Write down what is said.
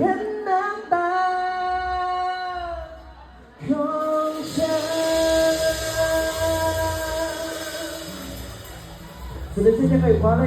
เห็นน้ำตาของฉันศิลปินจะไคยคว้าได้